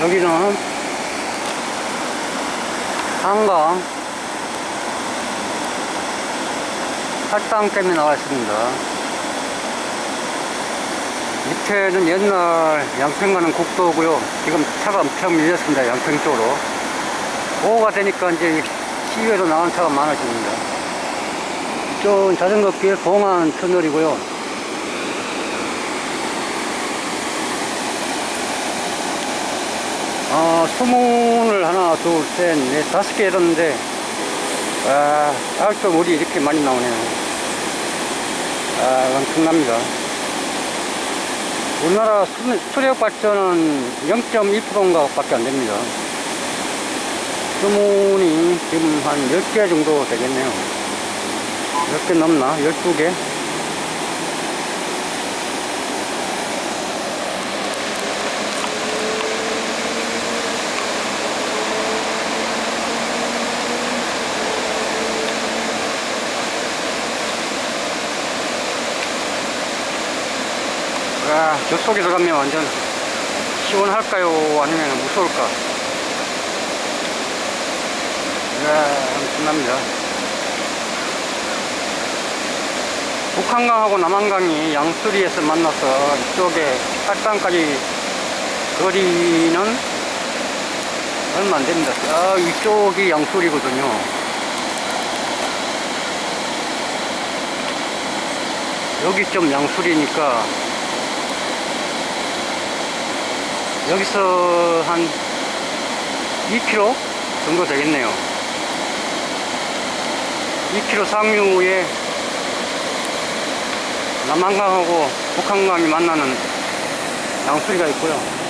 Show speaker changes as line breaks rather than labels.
여기는 한강 팔당댐에 나와 있습니다. 밑에는 옛날 양평 가는 국도고요. 지금 차가 엄청 밀렸습니다. 양평 쪽으로. 오후가 되니까 이제 시외로 나가는 차가 많아집니다. 이쪽은 자전거 길 봉안 터널이고요. 아, 수문을 하나, 둘, 셋, 넷, 다섯 개 열었는데, 아, 아직도 물이 이렇게 많이 나오네요. 아, 엄청납니다. 우리나라 수- 수력 발전은 0.1%인가 밖에 안 됩니다. 수문이 지금 한 10개 정도 되겠네요. 10개 넘나? 12개? 아, 저 속에서 가면 완전 시원할까요? 아니면 무서울까? 야, 엄청납니다. 북한강하고 남한강이 양수리에서 만나서 이쪽에 팔당까지 거리는 얼마 안 됩니다. 아, 이쪽이 양수리거든요. 여기 좀 양수리니까 여기서 한 2km 정도 되겠네요. 2km 상류에 남한강하고 북한강이 만나는 양수리가 있고요.